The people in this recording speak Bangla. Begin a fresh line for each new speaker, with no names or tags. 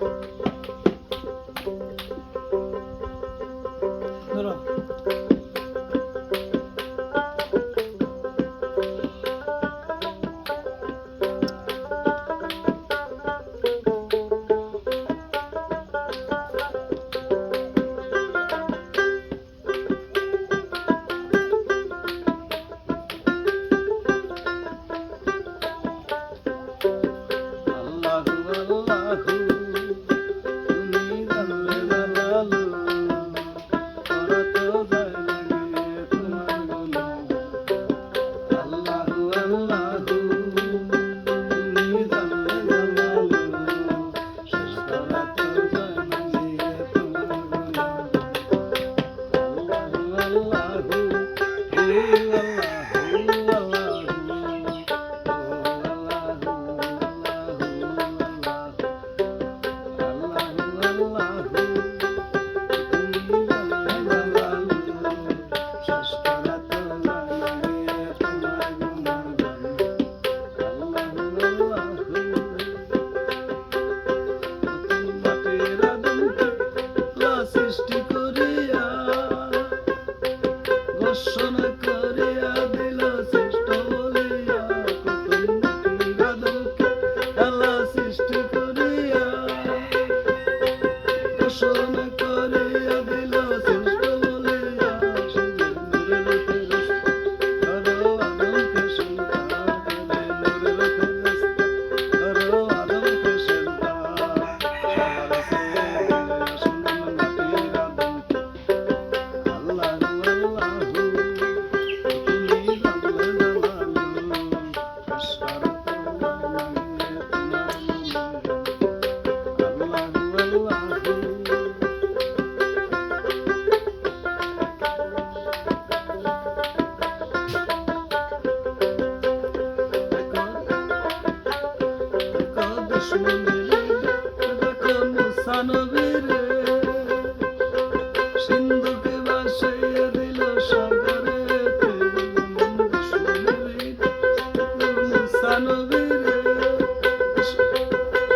México. pela Mr. আসলে দেখো মুসা নবীর সিন্ধুকে বাসাইয়া দিল সাগরে মুসা নবীর